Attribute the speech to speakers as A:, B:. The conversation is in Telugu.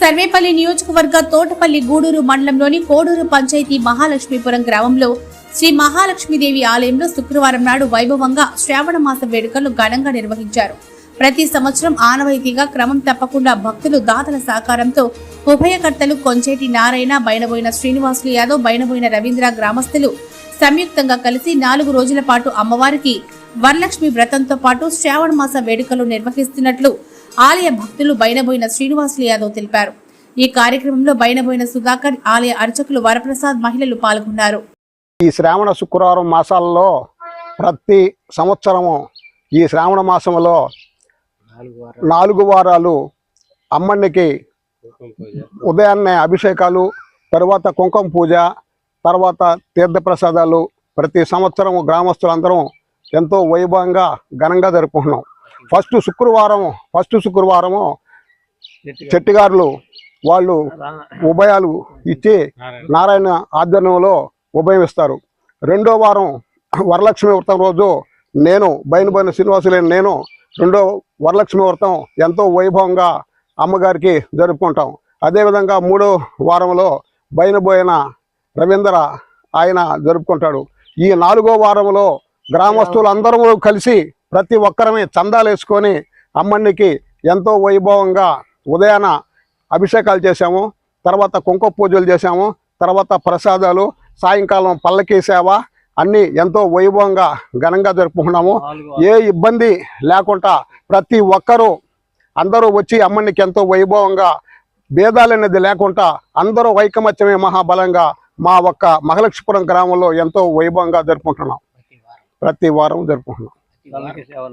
A: సర్వేపల్లి నియోజకవర్గ తోటపల్లి గూడూరు మండలంలోని కోడూరు పంచాయతీ మహాలక్ష్మీపురం గ్రామంలో శ్రీ మహాలక్ష్మీదేవి ఆలయంలో శుక్రవారం నాడు వైభవంగా శ్రావణ మాస వేడుకలు ఘనంగా నిర్వహించారు. ప్రతి సంవత్సరం ఆనవాయితీగా క్రమం తప్పకుండా భక్తులు దాతల సహకారంతో ఉభయకర్తలు కొంచేటి నారాయణ బయనబోయిన శ్రీనివాసులు యాదవ్ బయనబోయిన రవీంద్ర గ్రామస్తులు సంయుక్తంగా కలిసి నాలుగు రోజుల పాటు అమ్మవారికి వరలక్ష్మి వ్రతంతో పాటు శ్రావణ మాస వేడుకలు నిర్వహిస్తున్నట్లు ఆలయ భక్తులు బయనబోయిన శ్రీనివాసులు యాదవ్ తెలిపారు. ఈ కార్యక్రమంలో బయనబోయిన సుధాకర్ ఆలయ అర్చకులు వరప్రసాద్ మహిళలు పాల్గొన్నారు.
B: ఈ శ్రావణ శుక్రవారం మాసాలలో ప్రతి సంవత్సరము ఈ శ్రావణ మాసంలో నాలుగు వారాలు అమ్మనికి ఉదయాన్నే అభిషేకాలు తర్వాత కుంకుమ పూజ తర్వాత తీర్థప్రసాదాలు. ప్రతి సంవత్సరం గ్రామస్తులందరం ఎంతో వైభవంగా ఘనంగా జరుపుకుంటున్నాం. ఫస్ట్ శుక్రవారం ఫస్ట్ శుక్రవారము చెట్టిగారులు వాళ్ళు ఉభయాలు ఇచ్చి నారాయణ. ఆధ్వర్యంలో ఉభయం ఇస్తారు. రెండో వారం వరలక్ష్మి వ్రతం రోజు నేను బయలుబోయిన శ్రీనివాసులేని నేను రెండో వరలక్ష్మి వ్రతం ఎంతో వైభవంగా అమ్మగారికి జరుపుకుంటాం. అదేవిధంగా మూడో వారంలో బయలుబోయిన రవీంద్ర ఆయన జరుపుకుంటాడు. ఈ నాలుగో వారంలో గ్రామస్తులందరూ కలిసి ప్రతి ఒక్కరమే చందాలు వేసుకొని అమ్మనికి ఎంతో వైభవంగా ఉదయాన అభిషేకాలు చేశాము తర్వాత కుంకుమ పూజలు చేశాము తర్వాత ప్రసాదాలు సాయంకాలం పల్లకీ సేవ అన్నీ ఎంతో వైభవంగా ఘనంగా జరుపుకున్నాము ఏ ఇబ్బంది లేకుండా ప్రతి ఒక్కరూ అందరూ వచ్చి అమ్మనికి ఎంతో వైభవంగా భేదాలు అనేది లేకుండా అందరూ ఐకమత్యమే మహాబలంగా మా ఒక్క మహాలక్ష్మీపురం గ్రామంలో ఎంతో వైభవంగా జరుపుకుంటున్నాం. ప్రతి వారం జరుపుకుంటున్నాం. activar.